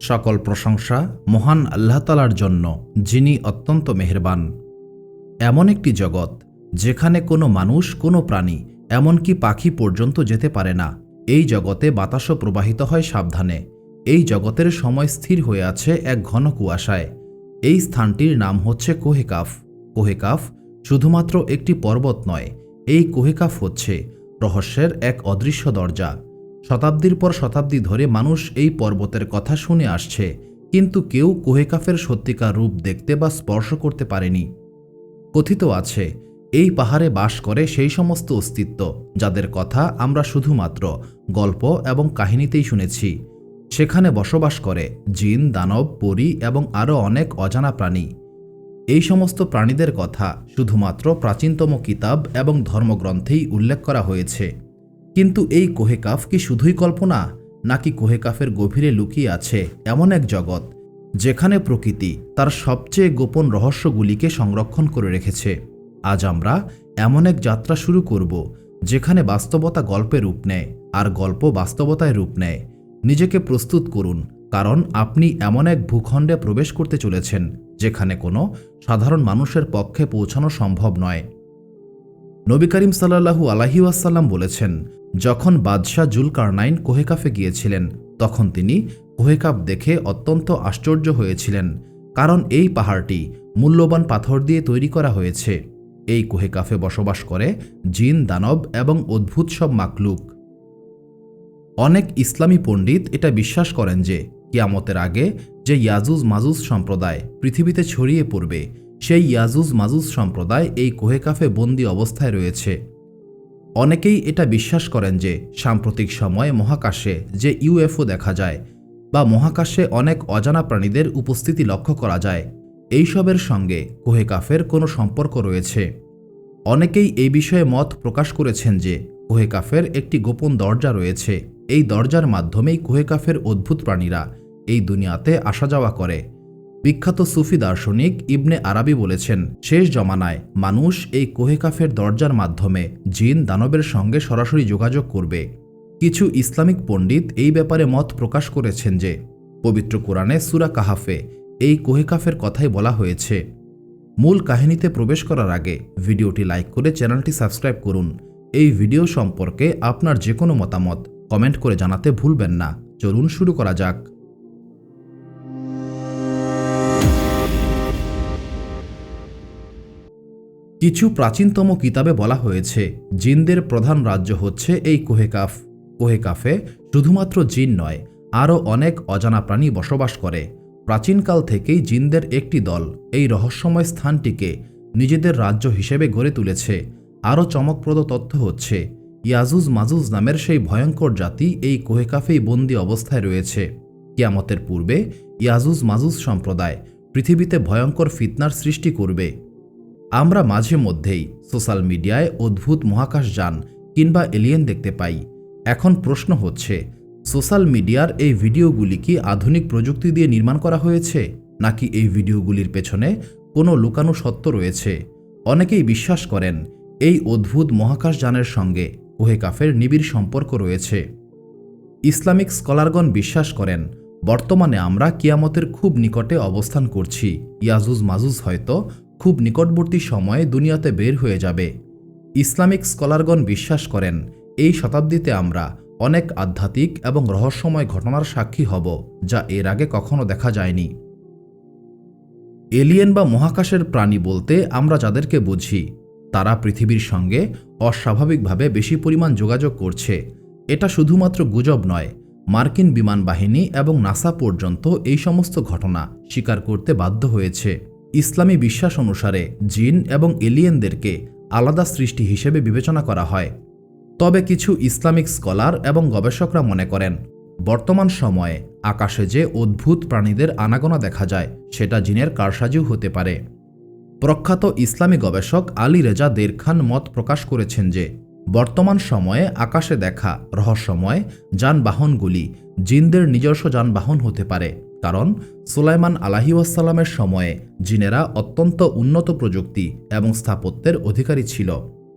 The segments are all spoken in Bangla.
সকল প্রশংসা মহান আল্লাহ তালার জন্য, যিনি অত্যন্ত মেহেরবান। এমন একটি জগৎ, যেখানে কোনো মানুষ, কোনো প্রাণী, এমনকি পাখি পর্যন্ত যেতে পারে না। এই জগতে বাতাসও প্রবাহিত হয় সাবধানে। এই জগতের সময় স্থির হয়ে আছে এক ঘন কুয়াশায়। এই স্থানটির নাম হচ্ছে কোহেকাফ। কোহেকাফ শুধুমাত্র একটি পর্বত নয়, এই কোহেকাফ হচ্ছে রহস্যের এক অদৃশ্য দরজা। শতাব্দীর পর শতাব্দী ধরে মানুষ এই পর্বতের কথা শুনে আসছে, কিন্তু কেউ কোহেকাফের সত্যিকার রূপ দেখতে বা স্পর্শ করতে পারেনি। কথিত আছে, এই পাহাড়ে বাস করে সেই সমস্ত অস্তিত্ব, যাদের কথা আমরা শুধুমাত্র গল্প এবং কাহিনীতেই শুনেছি। সেখানে বসবাস করে জিন, দানব, পরী এবং আরও অনেক অজানা প্রাণী। এই সমস্ত প্রাণীদের কথা শুধুমাত্র প্রাচীনতম কিতাব এবং ধর্মগ্রন্থেই উল্লেখ করা হয়েছে। কিন্তু এই কোহেকাফ কি শুধুই কল্পনা, নাকি কোহেকাফের গভীরে লুকিয়ে আছে এমন এক জগৎ, যেখানে প্রকৃতি তার সবচেয়ে গোপন রহস্যগুলিকে সংরক্ষণ করে রেখেছে? আজ আমরা এমন এক যাত্রা শুরু করব, যেখানে বাস্তবতা গল্পে রূপ নেয় আর গল্প বাস্তবতায় রূপ নেয়। নিজেকে প্রস্তুত করুন, কারণ আপনি এমন এক ভূখণ্ডে প্রবেশ করতে চলেছেন, যেখানে কোনো সাধারণ মানুষের পক্ষে পৌঁছানো সম্ভব নয়। নবী করিম সাল্লাহু আলাহি ওয়াসাল্লাম বলেছেন যখন বাদশাহ জুলকারনাইন কোহেকাফে গিয়েছিলেন, তখন তিনি কোহেকাফ দেখে অত্যন্ত আশ্চর্য হয়েছিলেন, কারণ এই পাহাড়টি মূল্যবান পাথর দিয়ে তৈরি করা হয়েছে। এই কোহেকাফে বসবাস করে জিন, দানব এবং অদ্ভুত সব মাকলুক। অনেক ইসলামী পণ্ডিত এটা বিশ্বাস করেন যে, কিয়ামতের আগে যে ইয়াজুজ মাজুজ সম্প্রদায় পৃথিবীতে ছড়িয়ে পড়বে, সেই ইয়াজুজ মাজুজ সম্প্রদায় এই কোহেকাফে বন্দি অবস্থায় রয়েছে। অনেকেই এটা বিশ্বাস করেন যে সাম্প্রতিক সময়ে মহাকাশে যে ইউএফও দেখা যায় বা মহাকাশে অনেক অজানা প্রাণীদের উপস্থিতি লক্ষ্য করা যায়, এইসবের সঙ্গে কোহেকাফের কোনো সম্পর্ক রয়েছে। অনেকেই এই বিষয়ে মত প্রকাশ করেছেন যে কোহেকাফের একটি গোপন দরজা রয়েছে। এই দরজার মাধ্যমেই কোহেকাফের অদ্ভুত প্রাণীরা এই দুনিয়াতে আসা যাওয়া করে। বিখ্যাত সুফি দার্শনিক ইবনে আরাবি বলেছেন, শেষ জমানায় মানুষ এই কোহেকাফের দরজার মাধ্যমে জিন দানবের সঙ্গে সরাসরি যোগাযোগ করবে। কিছু ইসলামিক পণ্ডিত এই ব্যাপারে মত প্রকাশ করেছেন যে, পবিত্র কোরআনে সুরা কাহাফে এই কোহেকাফের কথাই বলা হয়েছে। মূল কাহিনীতে প্রবেশ করার আগে ভিডিওটি লাইক করে চ্যানেলটি সাবস্ক্রাইব করুন। এই ভিডিও সম্পর্কে আপনার যে কোনো মতামত কমেন্ট করে জানাতে ভুলবেন না। চলুন শুরু করা যাক। কিছু প্রাচীনতম কিতাবে বলা হয়েছে, জিনদের প্রধান রাজ্য হচ্ছে এই কোহেকাফ। কোহেকাফে শুধুমাত্র জিন নয়, আরও অনেক অজানা প্রাণী বসবাস করে। প্রাচীনকাল থেকেই জিনদের একটি দল এই রহস্যময় স্থানটিকে নিজেদের রাজ্য হিসেবে গড়ে তুলেছে। আরও চমকপ্রদ তথ্য হচ্ছে, ইয়াজুজ মাজুজ নামের সেই ভয়ঙ্কর জাতি এই কোহেকাফেই বন্দি অবস্থায় রয়েছে। কিয়ামতের পূর্বে ইয়াজুজ মাজুজ সম্প্রদায় পৃথিবীতে ভয়ঙ্কর ফিতনার সৃষ্টি করবে। আমরা মাঝে মধ্যেই সোশ্যাল মিডিয়ায় অদ্ভুত মহাকাশযান কিংবা এলিয়েন দেখতে পাই। এখন প্রশ্ন হচ্ছে, সোশ্যাল মিডিয়ার এই ভিডিওগুলি কি আধুনিক প্রযুক্তি দিয়ে নির্মাণ করা হয়েছে, নাকি এই ভিডিওগুলির পেছনে কোনো লুকানো সত্য রয়েছে? অনেকেই বিশ্বাস করেন, এই অদ্ভুত মহাকাশযানের সঙ্গে কোহেকাফের নিবিড় সম্পর্ক রয়েছে। ইসলামিক স্কলারগণ বিশ্বাস করেন, বর্তমানে আমরা কিয়ামতের খুব নিকটে অবস্থান করছি। ইয়াজুজ মাজুজ হয়তো খুব নিকটবর্তী সময়ে দুনিয়াতে বের হয়ে যাবে। ইসলামিক স্কলারগণ বিশ্বাস করেন, এই শতাব্দীতে আমরা অনেক আধ্যাত্মিক এবং রহস্যময় ঘটনার সাক্ষী হব, যা এর আগে কখনো দেখা যায়নি। এলিয়েন বা মহাকাশের প্রাণী বলতে আমরা যাদেরকে বুঝি, তারা পৃথিবীর সঙ্গে অস্বাভাবিকভাবে বেশি পরিমাণ যোগাযোগ করছে। এটা শুধুমাত্র গুজব নয়, মার্কিন বিমান বাহিনী এবং নাসা পর্যন্ত এই সমস্ত ঘটনা স্বীকার করতে বাধ্য হয়েছে। ইসলামী বিশ্বাস অনুসারে জিন এবং এলিয়েনদেরকে আলাদা সৃষ্টি হিসেবে বিবেচনা করা হয়। তবে কিছু ইসলামিক স্কলার এবং গবেষকরা মনে করেন, বর্তমান সময়ে আকাশে যে অদ্ভুত প্রাণীদের আনাগোনা দেখা যায়, সেটা জিনের কারসাজিও হতে পারে। প্রখ্যাত ইসলামী গবেষক আলী রেজা দের খান মত প্রকাশ করেছেন যে, বর্তমান সময়ে আকাশে দেখা রহস্যময় যানবাহনগুলি জিনদের নিজস্ব যানবাহন হতে পারে। কারণ সুলাইমান আলাহিউসাল্লামের সময়ে জিনেরা অত্যন্ত উন্নত প্রযুক্তি এবং স্থাপত্যের অধিকারী ছিল।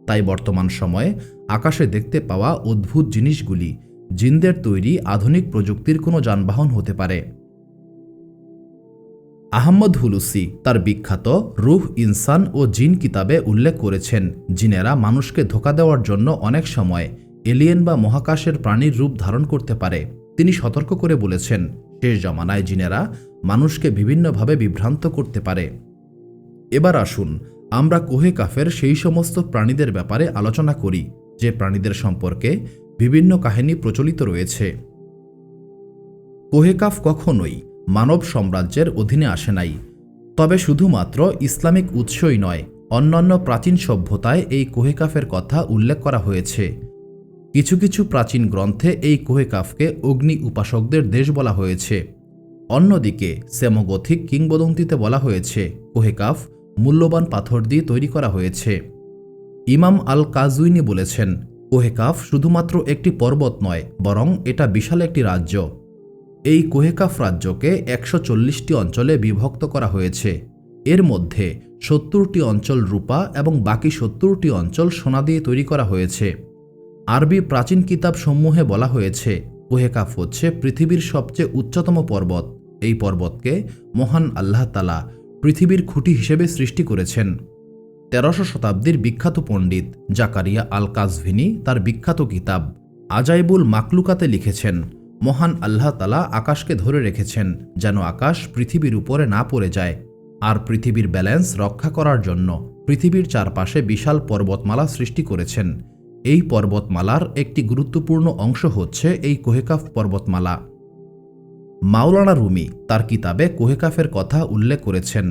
তাই বর্তমান সময়ে আকাশে দেখতে পাওয়া অদ্ভুত জিনিসগুলি জিনদের তৈরি আধুনিক প্রযুক্তির কোনো যানবাহন হতে পারে। আহম্মদ হুলুসি তার বিখ্যাত রুহ ইনসান ও জিন কিতাবে উল্লেখ করেছেন, জিনেরা মানুষকে ধোকা দেওয়ার জন্য অনেক সময় এলিয়েন বা মহাকাশের প্রাণীর রূপ ধারণ করতে পারে। তিনি সতর্ক করে বলেছেন শেষ জমানায় জিনেরা মানুষকে বিভিন্নভাবে বিভ্রান্ত করতে পারে। এবার আসুন, আমরা কোহে কাফের সেই সমস্ত প্রাণীদের ব্যাপারে আলোচনা করি, যে প্রাণীদের সম্পর্কে বিভিন্ন কাহিনী প্রচলিত রয়েছে। কোহেকাফ কখনোই মানব সাম্রাজ্যের অধীনে আসে নাই, তবে শুধুমাত্র ইসলামিক উৎসই নয়, অন্যান্য প্রাচীন সভ্যতায় এই কোহেকাফের কথা উল্লেখ করা হয়েছে। কিছু কিছু প্রাচীন গ্রন্থে এই কোহেকাফকে অগ্নি উপাসকদের দেশ বলা হয়েছে। অন্যদিকে সেমোগথিক কিংবদন্তিতে বলা হয়েছে, কোহেকাফ মূল্যবান পাথর দিয়ে তৈরি করা হয়েছে। ইমাম আল কাজুইনি বলেছেন, কোহেকাফ শুধুমাত্র একটি পর্বত নয়, বরং এটা বিশাল একটি রাজ্য। এই কোহেকাফ রাজ্যকে একশো চল্লিশটি অঞ্চলে বিভক্ত করা হয়েছে। এর মধ্যে সত্তরটি অঞ্চল রূপা এবং বাকি সত্তরটি অঞ্চল সোনা দিয়ে তৈরি করা হয়েছে। আরবি প্রাচীন কিতাব সমূহে বলা হয়েছে, কোহেকাফ হচ্ছে পৃথিবীর সবচেয়ে উচ্চতম পর্বত। এই পর্বতকে মহান আল্লাহ তালা পৃথিবীর খুঁটি হিসেবে সৃষ্টি করেছেন। তেরোশো শতাব্দীর বিখ্যাত পণ্ডিত জাকারিয়া আল কাজভিনি তার বিখ্যাত কিতাব আজাইবুল মাকলুকাতে লিখেছেন, মহান আল্লাহ তালা আকাশকে ধরে রেখেছেন যেন আকাশ পৃথিবীর উপরে না পড়ে যায় আর পৃথিবীর ব্যালেন্স রক্ষা করার জন্য পৃথিবীর চারপাশে বিশাল পর্বতমালা সৃষ্টি করেছেন। এই পর্বতমালার একটি গুরুত্বপূর্ণ অংশ হচ্ছে এই কোহেকাফ পর্বতমালা। মাওলানা রুমি তার কিতাবে কোহেকাফের কথা উল্লেখ করেছেন।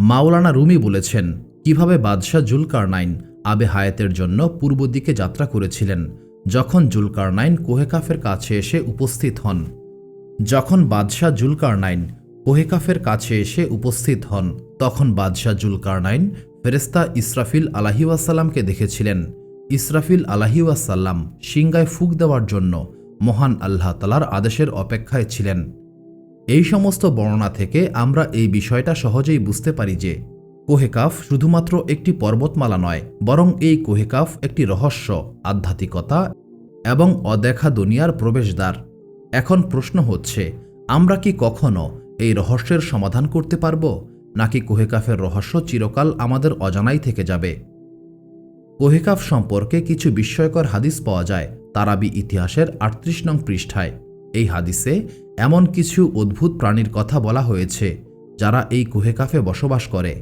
মাওলানা রুমি বলেছেন, কীভাবে বাদশাহ জুলকারনাইন আবে হায়াতের জন্য পূর্ব দিকে যাত্রা করেছিলেন, যখন জুলকারনাইন কোহেকাফের কাছে এসে উপস্থিত হন। যখন বাদশাহ জুলকারনাইন কোহেকাফের কাছে এসে উপস্থিত হন, তখন বাদশাহ জুলকারনাইন ফেরেস্তা ইসরাফিল আলাহিউসাল্লামকে দেখেছিলেন। ইসরাফিল আলাহিউসাল্লাম সিংগায় ফুক দেওয়ার জন্য মহান আল্লাহ তালার আদেশের অপেক্ষায় ছিলেন। এই সমস্ত বর্ণনা থেকে আমরা এই বিষয়টা সহজেই বুঝতে পারি যে কোহেকাফ শুধুমাত্র একটি পর্বতমালা নয়, বরং এই কোহেকাফ একটি রহস্য, আধ্যাত্মিকতা এবং অদেখা দুনিয়ার প্রবেশদ্বার। এখন প্রশ্ন হচ্ছে, আমরা কি কখনো এই রহস্যের সমাধান করতে পারব, নাকি কোহেকাফের রহস্য চিরকাল আমাদের অজানাই থেকে যাবে? কোহেকাফ সম্পর্কে কিছু বিস্ময়কর হাদিস পাওয়া যায় তারাবি ইতিহাসের আটত্রিশ নং পৃষ্ঠায়। এই হাদিসে এমন কিছু অদ্ভুত প্রাণীর কথা বলা হয়েছে যারা এই কোহেকাফে বসবাস করে।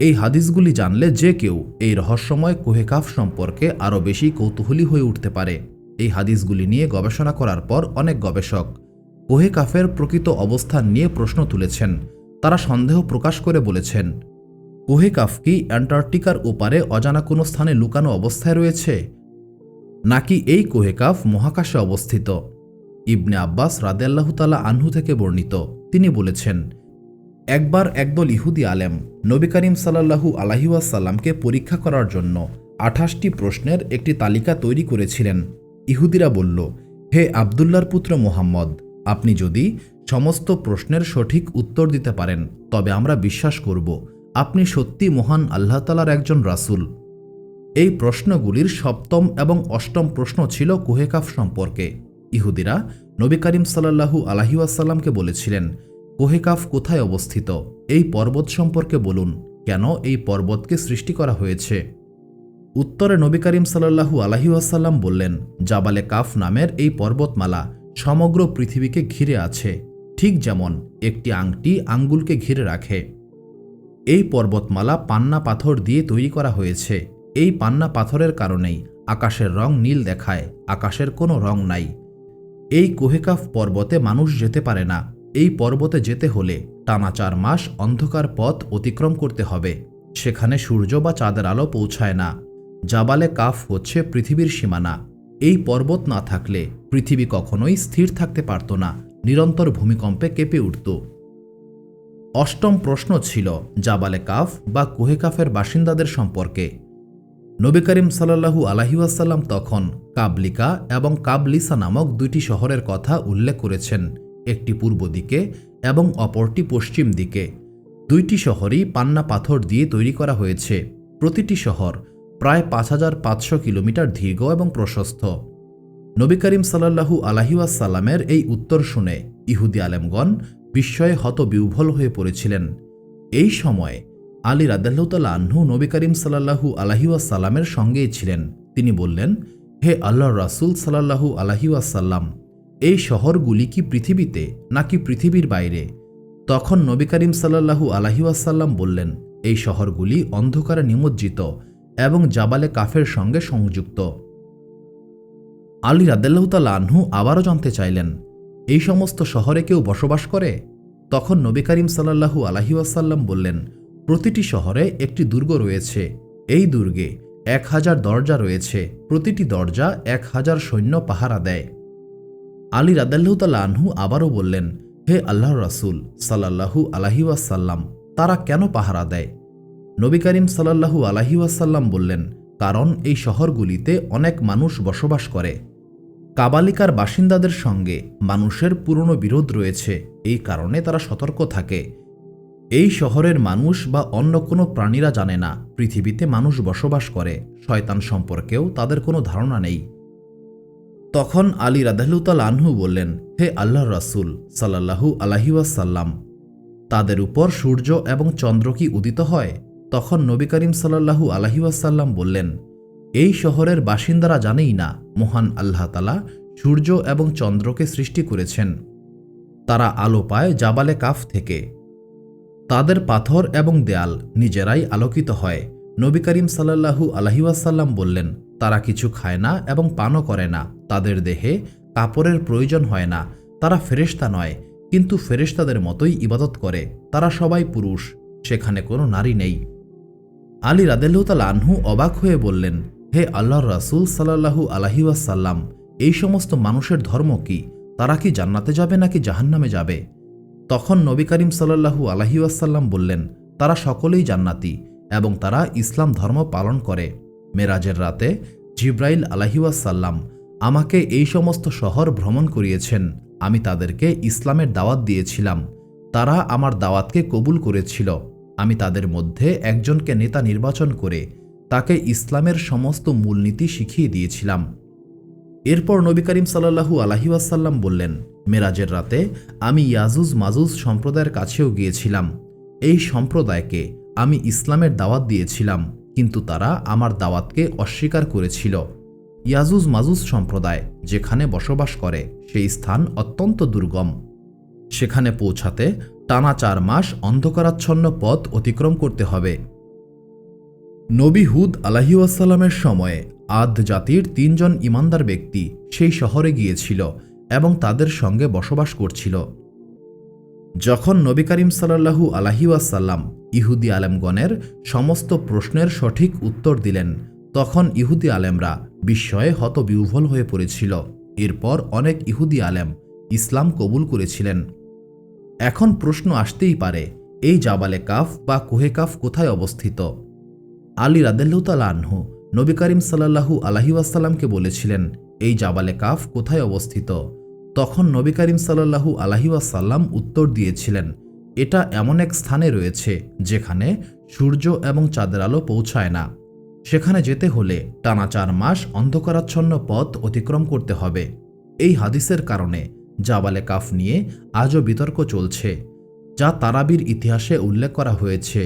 এই হাদিসগুলি জানলে যে কেউ এই রহস্যময় কোহেকাফ সম্পর্কে আরও বেশি কৌতূহলী হয়ে উঠতে পারে। এই হাদিসগুলি নিয়ে গবেষণা করার পর অনেক গবেষক কোহেকাফের প্রকৃত অবস্থান নিয়ে প্রশ্ন তুলেছেন। তারা সন্দেহ প্রকাশ করে বলেছেন কোহেকাফ কি অ্যান্টার্কটিকার ওপারে অজানা কোনো স্থানে লুকানো অবস্থায় রয়েছে? নাকি এই কোহেকাফ মহাকাশে অবস্থিত? ইবনে আব্বাস রাদেল্লাহতালা আনহু থেকে বর্ণিত। তিনি বলেছেন, একবার একদল ইহুদি আলেম নবী করিম সাল্লাহু আলাহিউসাল্লামকে পরীক্ষা করার জন্য আঠাশটি প্রশ্নের একটি তালিকা তৈরি করেছিলেন। ইহুদিরা বলল, হে আবদুল্লার পুত্র মোহাম্মদ, আপনি যদি সমস্ত প্রশ্নের সঠিক উত্তর দিতে পারেন, তবে আমরা বিশ্বাস করব আপনি সত্যি মহান আল্লাহ তালার একজন রাসুল। এই প্রশ্নগুলির সপ্তম এবং অষ্টম প্রশ্ন ছিল কোহেকাফ সম্পর্কে। ইহুদিরা নবী করিম সাল্লাহু আলাহিউসাল্লামকে বলেছিলেন, কোহেকাফ কোথায় অবস্থিত? এই পর্বত সম্পর্কে বলুন, কেন এই পর্বতকে সৃষ্টি করা হয়েছে? উত্তরে নবী করিম সাল্লাহু আলাহিউসাল্লাম বললেন, জাবালে কাফ নামের এই পর্বতমালা সমগ্র পৃথিবীকে ঘিরে আছে। ঠিক যেমন, একটি আংটি আঙ্গুলকে ঘিরে রাখে। এই পর্বতমালা পান্না পাথর দিয়ে তৈরি করা হয়েছে। এই পান্না পাথরের কারণেই আকাশের রং নীল দেখায়, আকাশের কোনো রং নাই। এই কোহেকাফ পর্বতে মানুষ যেতে পারে না। এই পর্বতে যেতে হলে টানা চার মাস অন্ধকার পথ অতিক্রম করতে হবে। সেখানে সূর্য বা চাঁদের আলো পৌঁছায় না। জাবালে কাফ হচ্ছে পৃথিবীর সীমানা। এই পর্বত না থাকলে পৃথিবী কখনোই স্থির থাকতে পারত না। নিরন্তর ভূমিকম্পে কেঁপে উঠত। অষ্টম প্রশ্ন ছিল জাবালে কাফ বা কোহেকাফের বাসিন্দাদের সম্পর্কে। নবী করিম সাল্লাহু আলাহিউসাল্লাম তখন কাবলিকা এবং কাবলিসা নামক দুইটি শহরের কথা উল্লেখ করেছেন, একটি পূর্ব দিকে এবং অপরটি পশ্চিম দিকে। দুইটি শহরই পান্না পাথর দিয়ে তৈরি করা হয়েছে। প্রতিটি শহর প্রায় পাঁচ হাজার পাঁচশো কিলোমিটার দীর্ঘ এবং প্রশস্ত। নবী করিম সাল্লাহু আলাহিউসাল্লামের এই উত্তর শুনে ইহুদি আলেমগণ বিস্ময়ে হত বিহ্বল হয়ে পড়েছিলেন। এই সময় আলী রাদাল্লাহতাল আহ্ন নবী করিম সাল্লাহু আলহিউসাল্লামের সঙ্গেই ছিলেন। তিনি বললেন, হে আল্লাহ রাসুল সাল্লাহু আলহিউসাল্লাম এই শহরগুলি কি পৃথিবীতে নাকি পৃথিবীর বাইরে? তখন নবী করিম সাল্লাহু আলহিউসাল্লাম বললেন, এই শহরগুলি অন্ধকারে নিমজ্জিত এবং জাবালে কাফের সঙ্গে সংযুক্ত। আলী রাদেল্লাহতাল আহ্ন আবারও জানতে চাইলেন এই সমস্ত শহরে কেউ বসবাস করে? তখন নবী করিম সাল্লাহু আলহিউসাল্লাম বললেন, প্রতিটি শহরে একটি দুর্গ রয়েছে। এই দুর্গে এক হাজার দরজা রয়েছে। প্রতিটি দরজা এক হাজার সৈন্য পাহারা দেয়। আলী রাদাল্লাহতাল আনহু আবারও বললেন, হে আল্লাহ রাসুল সাল্লাহু আলাহিউসাল্লাম তারা কেন পাহারা দেয়? নবী করিম সাল্লাহু আলাহিউসাল্লাম বললেন, কারণ এই শহরগুলিতে অনেক মানুষ বসবাস করে। কাবালিকার বাসিন্দাদের সঙ্গে মানুষের পুরনো বিরোধ রয়েছে, এই কারণে তারা সতর্ক থাকে। এই শহরের মানুষ বা অন্য কোনো প্রাণীরা জানে না, পৃথিবীতে মানুষ বসবাস করে, শয়তান সম্পর্কেও তাদের কোনো ধারণা নেই। তখন আলী রাদাহলুতাল আনহু বললেন, হে আল্লাহ রাসুল সাল্লাহু আলাহিউসাল্লাম তাদের উপর সূর্য এবং চন্দ্র কি উদিত হয়? তখন নবী করিম সাল্লাহু আলহিউসাল্লাম বললেন এই শহরের বাসিন্দারা জানেই না, মহান আল্লাহ তালা সূর্য এবং চন্দ্রকে সৃষ্টি করেছেন। তারা আলো পায় জাবালে কাফ থেকে। তাদের পাথর এবং দেয়াল নিজেরাই আলোকিত হয়। নবী করিম সাল্লাহু আলহিউসাল্লাম বললেন, তারা কিছু খায় না এবং পানও করে না। তাদের দেহে কাপড়ের প্রয়োজন হয় না। তারা ফেরেশতা নয়, কিন্তু ফেরেশতাদের মতোই ইবাদত করে। তারা সবাই পুরুষ, সেখানে কোনো নারী নেই। আলী রাদেল্লাহতাল আনহু অবাক হয়ে বললেন হে আল্লাহর রাসুল সাল্লাহু আলহিউসাল্লাম এই সমস্ত মানুষের ধর্ম কি? তারা কি জান্নাতে যাবে নাকি জাহান্নামে যাবে? তখন নবী করিম সাল্লাহু আলহিউসাল্লাম বললেন, তারা সকলেই জান্নাতি এবং তারা ইসলাম ধর্ম পালন করে। মেরাজের রাতে জিব্রাইল আলহিউসাল্লাম আমাকে এই সমস্ত শহর ভ্রমণ করিয়েছেন। আমি তাদেরকে ইসলামের দাওয়াত দিয়েছিলাম। তারা আমার দাওয়াতকে কবুল করেছিল। আমি তাদের মধ্যে একজনকে নেতা নির্বাচন করে তাকে ইসলামের সমস্ত মূলনীতি শিখিয়ে দিয়েছিলাম। এরপর নবী করিম সাল্লাহু আলহিউসাল্লাম বললেন, মেরাজের রাতে আমি ইয়াজুজ মাজুজ সম্প্রদায়ের কাছেও গিয়েছিলাম। এই সম্প্রদায়কে আমি ইসলামের দাওয়াত দিয়েছিলাম, কিন্তু তারা আমার দাওয়াতকে অস্বীকার করেছিল। ইয়াজুজ মাজুজ সম্প্রদায় যেখানে বসবাস করে, সেই স্থান অত্যন্ত দুর্গম। সেখানে পৌঁছাতে টানা চার মাস অন্ধকারাচ্ছন্ন পথ অতিক্রম করতে হবে। নবী হুদ আলাহিউসাল্লামের সময়ে আদ জাতির তিনজন ইমানদার ব্যক্তি সেই শহরে গিয়েছিল এবং তাদের সঙ্গে বসবাস করছিল। যখন নবী করিম সাল্লাহু আলাহিউসাল্লাম ইহুদি আলেমগণের সমস্ত প্রশ্নের সঠিক উত্তর দিলেন, তখন ইহুদি আলেমরা বিস্ময়ে হতবিহ্বল হয়ে পড়েছিল। এরপর অনেক ইহুদি আলেম ইসলাম কবুল করেছিলেন। এখন প্রশ্ন আসতেই পারে, এই জাবালে কাফ বা কোহে কাফ কোথায় অবস্থিত? আলী রাদেল্লাহতাল আনহু নবী করিম সাল্লাহু আলাহিউসাল্লামকে বলেছিলেন, এই জাবালে কাফ কোথায় অবস্থিত? তখন নবী করিম সাল্লাহু আলাহিউসাল্লাম উত্তর দিয়েছিলেন, এটা এমন এক স্থানে রয়েছে যেখানে সূর্য এবং চাঁদের আলো পৌঁছায় না। সেখানে যেতে হলে টানা চার মাস অন্ধকারাচ্ছন্ন পথ অতিক্রম করতে হবে। এই হাদিসের কারণে জাবালে কাফ নিয়ে আজও বিতর্ক চলছে, যা তারাবির ইতিহাসে উল্লেখ করা হয়েছে।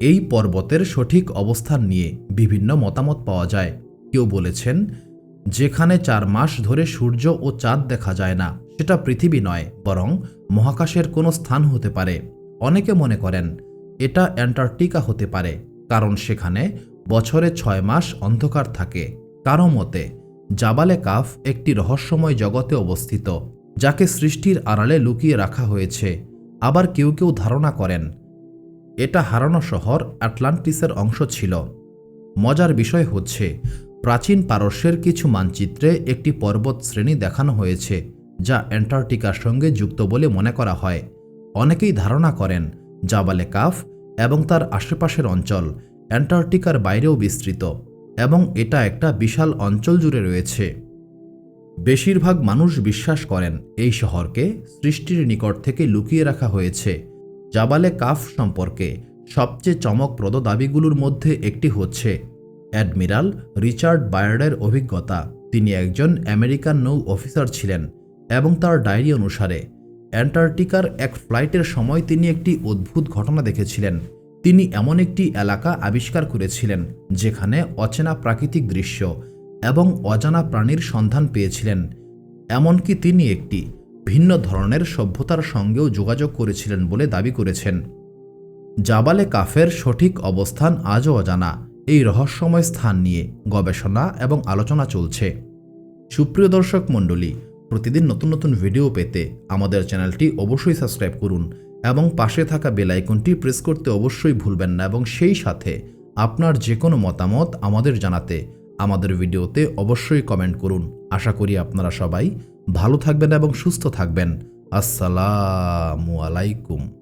এই পর্বতের সঠিক অবস্থান নিয়ে বিভিন্ন মতামত পাওয়া যায়। কেউ বলেছেন, যেখানে চার মাস ধরে সূর্য ও চাঁদ দেখা যায় না, সেটা পৃথিবী নয়, বরং মহাকাশের কোনো স্থান হতে পারে। অনেকে মনে করেন, এটা অ্যান্টার্কটিকা হতে পারে, কারণ সেখানে বছরে ছয় মাস অন্ধকার থাকে। কারও মতে, জাবালে কাফ একটি রহস্যময় জগতে অবস্থিত, যাকে সৃষ্টির আড়ালে লুকিয়ে রাখা হয়েছে। আবার কেউ কেউ ধারণা করেন এটা হারানো শহর আটলান্টিসের অংশ ছিল। মজার বিষয় হচ্ছে, প্রাচীন পারস্যের কিছু মানচিত্রে একটি পর্বত শ্রেণি দেখানো হয়েছে, যা অ্যান্টার্কটিকার সঙ্গে যুক্ত বলে মনে করা হয়। অনেকেই ধারণা করেন, জাবালে কাফ এবং তার আশেপাশের অঞ্চল অ্যান্টার্কটিকার বাইরেও বিস্তৃত এবং এটা একটা বিশাল অঞ্চল জুড়ে রয়েছে। বেশিরভাগ মানুষ বিশ্বাস করেন, এই শহরকে সৃষ্টির নিকট থেকে লুকিয়ে রাখা হয়েছে। জাবালে কাফ সম্পর্কে সবচেয়ে চমকপ্রদ দাবিগুলোর মধ্যে একটি হচ্ছে, অ্যাডমিরাল রিচার্ড বায়ার্ডের অভিজ্ঞতা। তিনি একজন আমেরিকান নৌ অফিসার ছিলেন এবং তার ডায়েরি অনুসারে, অ্যান্টার্কটিকার এক ফ্লাইটের সময় তিনি একটি অদ্ভুত ঘটনা দেখেছিলেন। তিনি এমন একটি এলাকা আবিষ্কার করেছিলেন, যেখানে অচেনা প্রাকৃতিক দৃশ্য এবং অজানা প্রাণীর সন্ধান পেয়েছিলেন। এমনকি তিনি একটি ভিন্ন ধরনের সভ্যতার সঙ্গেও যোগাযোগ করেছিলেন বলে দাবি করেছেন। জাবালে কাফের সঠিক অবস্থান আজও অজানা। এই রহস্যময় স্থান নিয়ে গবেষণা এবং আলোচনা চলছে। সুপ্রিয় দর্শক মণ্ডলী, প্রতিদিন নতুন নতুন ভিডিও পেতে আমাদের চ্যানেলটি অবশ্যই সাবস্ক্রাইব করুন এবং পাশে থাকা বেল আইকনটি প্রেস করতে অবশ্যই ভুলবেন না এবং সেই সাথে আপনার যে কোনো মতামত আমাদের জানাতে, আমাদের ভিডিওতে অবশ্যই কমেন্ট করুন। আশা করি আপনারা সবাই ভালো থাকবেন এবং সুস্থ থাকবেন। আসসালামু আলাইকুম।